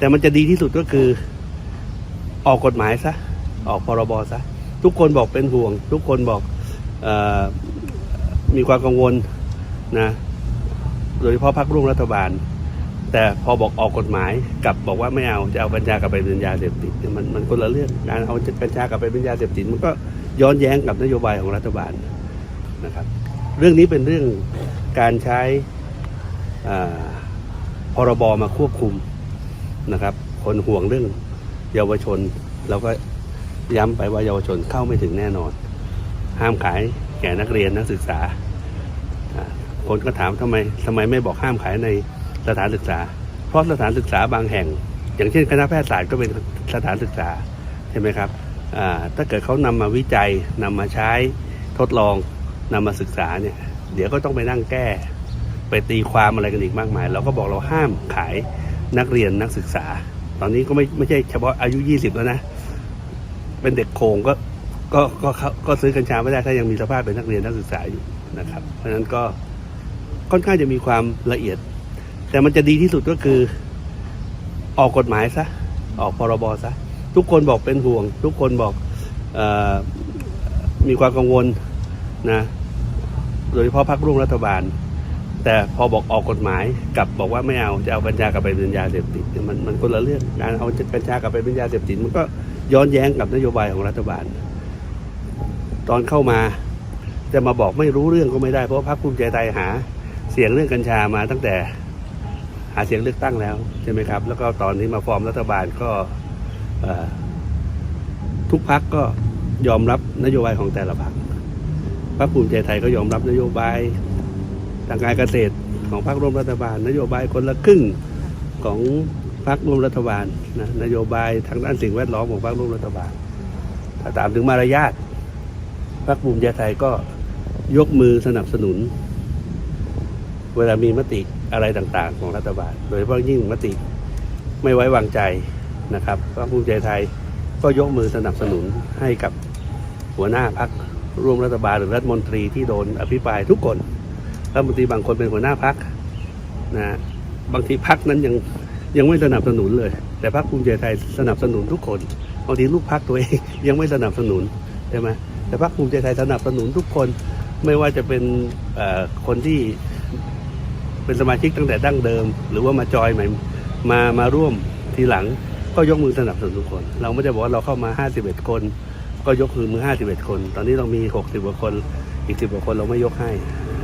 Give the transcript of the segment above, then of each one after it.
แต่มันจะดีที่สุดก็คือ ออกกฎหมายซะ ออกพรบซะ ทุกคนบอกเป็นห่วง ทุกคนบอกออมีความกังวลนะ โดยเฉพาะพรรคร่วมรัฐบาล แต่พอบอกออกกฎหมายกลับบอกว่าไม่เอาจะเอากัญชากลับไปเป็นยาเสพติดมันมันคนละเรื่องการเอากัญชากลับไปเป็นยาเสพติดมันก็ย้อนแย้งกับนโยบายของรัฐบาลนะครับ เรื่องนี้เป็นเรื่องการใช้พรบมาควบคุม นะครับ คนห่วงเรื่องเยาวชนเราก็ย้ำไปว่าเยาวชนเข้าไม่ถึงแน่นอน ห้ามขายแก่นักเรียนนักศึกษา คนก็ถามทำไมทำไมไม่บอกห้ามขายในสถานศึกษา เพราะสถานศึกษาบางแห่ง อย่างเช่นคณะแพทยศาสตร์ก็เป็นสถานศึกษาใช่ไหมครับถ้าเกิดเขานำมาวิจัยนำมาใช้ทดลองนำมาศึกษาเนี่ยเดี๋ยวก็ต้องไปนั่งแก้ ไปตีความอะไรกันอีกมากมาย เราก็บอกเราห้ามขาย นักเรียนนักศึกษา ตอนนี้ก็ไม่ไม่ใช่เฉพาะอายุ 20 แล้วนะ เป็นเด็กโคงก็ก็ก็ก็ก็ซื้อกัญชาไม่ได้ถ้ายังมีสภาพเป็นนักเรียนนักศึกษาอยู่นะครับ เพราะฉะนั้นก็ค่อนข้างจะมีความละเอียด แต่มันจะดีที่สุดก็คือออกกฎหมายซะออกพรบซะทุกคนบอกเป็นห่วง ทุกคนบอกออมีความกังวลนะโดยเฉพาะพรรคร่วมรัฐบาล แต่พอบอกออกกฎหมายกลับบอกว่าไม่เอาจะเอากัญชากลับไปเป็นยาเสพติดมันมันคนละเรื่องการเอากัญชากลับไปเป็นยาเสพติดมันก็ย้อนแย้งกับนโยบายของรัฐบาล ตอนเข้ามาจะมาบอกไม่รู้เรื่องก็ไม่ได้เพราะว่าพรรคภูมิใจไทยหา เสียงเรื่องกัญชามาตั้งแต่หาเสียงเลือกตั้งแล้วใช่ไหมครับ แล้วก็ตอนนี้มาฟอร์มรัฐบาลก็ทุกพักก็ยอมรับนโยบายของแต่ละพรรคพรรคภูมิใจไทยก็ยอมรับนโยบาย ทางการเกษตรของพรรคร่วมรัฐบาล นโยบายคนละครึ่งของพรรคร่วมรัฐบาลนะนโยบายทางด้านสิ่งแวดล้อมของพรรคร่วมรัฐบาล ถ้าตามถึงมารยาทพรรคภูมิใจไทยก็ยกมือสนับสนุน เวลามีมติอะไรต่างๆ ของรัฐบาล โดยเฉพาะยิ่งมติไม่ไว้วางใจนะครับพรรคภูมิใจไทยก็ยกมือสนับสนุนให้กับหัวหน้าพรรคร่วมรัฐบาลหรือรัฐมนตรีที่โดนอภิปรายทุกคน รัฐมนตรีบางคนเป็นหัวหน้าพักนะบางทีพักนั้นยังยังไม่สนับสนุนเลย แต่พักภูมิใจไทยสนับสนุนทุกคนบางทีลูกพักตัวเองยังไม่สนับสนุนใช่ไหมแต่พักภูมิใจไทยสนับสนุนทุกคนไม่ว่าจะเป็นคนที่เป็นสมาชิกตั้งแต่ดั้งเดิม หรือว่ามาจอยใหม่มามาร่วมทีหลัง ก็ยกมือสนับสนุนทุกคน เราไม่ได้บอกว่าเราเข้ามา 51 คน ก็ยกมือ51 คน ตอนนี้เรามี 60กว่าคน อีก 10กว่าคนเราไม่ยกให้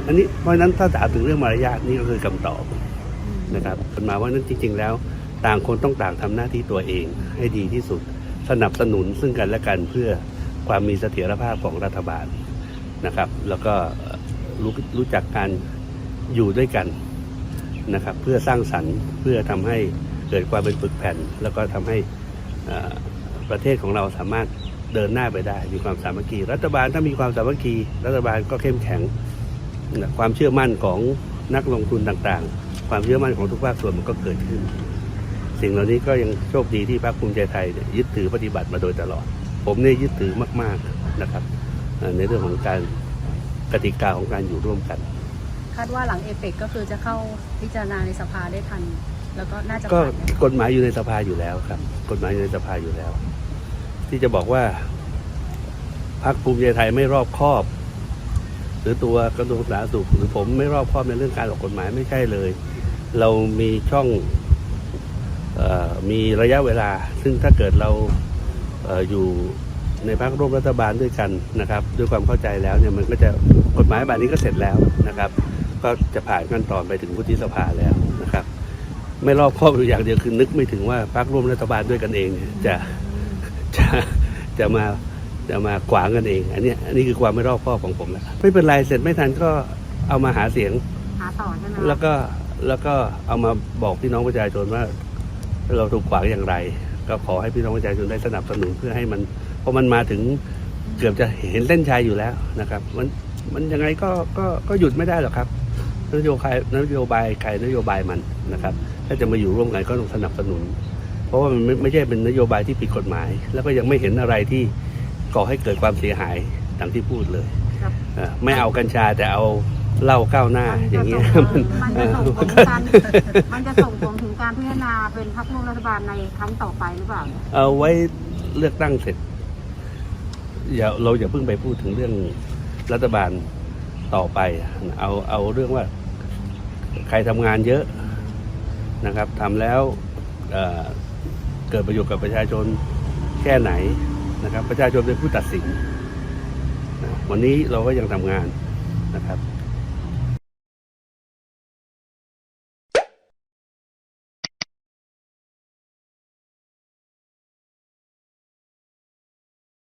อันนี้เพราะฉะนั้นถ้าถามถึงเรื่องมารยาทนี่ก็คือคำตอบนะครับเป็นมาว่านั้นจริง ๆ แล้ว ต่างคนต้องต่างทำหน้าที่ตัวเองให้ดีที่สุด สนับสนุนซึ่งกันและกันเพื่อความมีเสถียรภาพของรัฐบาลนะครับ แล้วก็รู้รู้จักการอยู่ด้วยกันนะครับ เพื่อสร้างสรรค์เพื่อทำให้เกิดความเป็นปึกแผ่น แล้วก็ทำให้ประเทศของเราสามารถเดินหน้าไปได้ มีความสามัคคีรัฐบาลถ้ามีความสามัคคีรัฐบาลก็เข้มแข็ง ความเชื่อมั่นของนักลงทุนต่างๆ ความเชื่อมั่นของทุกภาคส่วนมันก็เกิดขึ้น สิ่งเหล่านี้ก็ยังโชคดีที่พรรคภูมิใจไทยเนี่ยยึดถือปฏิบัติมาโดยตลอด ผมเนี่ยยึดถือมากๆนะครับเอ่อในเรื่องของการกติกาของการอยู่ร่วมกัน คาดว่าหลังเอเปกก็คือจะเข้าพิจารณาในสภาได้ทัน แล้วก็น่าจะก็ผ่านแน่กฎหมายอยู่ในสภาอยู่แล้วครับ กฎหมายอยู่ในสภาอยู่แล้ว ที่จะบอกว่าพรรคภูมิใจไทยไม่รอบคอบห รือตัวกระทรวงสาธารณสุขหรือผมไม่รอบคอบในเรื่องการออกกฎหมายไม่ใช่เลย เรามีช่องออมีระยะเวลา ซึ่งถ้าเกิดเราเอออยู่ในพรรคร่วมรัฐบาลด้วยกันนะครับ ด้วยความเข้าใจแล้วเนี่ยมันก็จะกฎหมายแบบนี้ก็เสร็จแล้วนะครับ ก็จะผ่านขั้นตอนไปถึงวุฒิสภาแล้วนะครับ ไม่รอบคอบอยู่อย่างเดียวคือนึกไม่ถึงว่าพรรคร่วมรัฐบาลด้วยกันเองจะจะจะมา จะมาขวางกันเอง อันเนี้ยอันนี้คือความไม่รอบคอบของผมแหละไม่เป็นไรเสร็จไม่ทันก็เอามาหาเสียง หาต่อใช่ไหมแล้วก็แล้วก็เอามาบอกพี่น้องประชาชนว่า เราถูกขวางอย่างไร ก็ขอให้พี่น้องประชาชนได้สนับสนุนเพื่อให้มันเพราะมันมาถึงเกือบจะเห็นเส้นชัยอยู่แล้วนะครับ มันมันยังไงก็ก็ก็หยุดไม่ได้หรอกครับนโยบายนโยบายใครนโยบายมันนะครับ ถ้าจะมาอยู่ร่วมกันก็ต้องสนับสนุน เพราะว่ามันไม่ไม่ใช่เป็นนโยบายที่ผิดกฎหมาย แล้วก็ยังไม่เห็นอะไรที่ ก่อให้เกิดความเสียหายดังที่พูดเลยครับเอ่อไม่เอากัญชาแต่เอาเล่าก้าวหน้ามันอจะย่างส่เงี้งยผลมันมันเอจะอส่งผลมันถึก็งการมันจะส่งผลถึงการพิจารณาเป็นพรรคร่วมรัฐบาลในครั้งต่อไปหรือเปล่าเนี่ยเอาไว้เลือกตั้งเสร็จอย่าเราอย่าเพิ่งไปพูดถึงเรื่องรัฐบาลต่อไป เอาเอาเรื่องว่า ใครทำงานเยอะนะครับทำแล้วเอ่อเกิดประโยชน์กับประชาชนแค่ไหน นะครับ ประชาชนเป็นผู้ตัดสิน วันนี้เราก็ยังทำงานนะครับ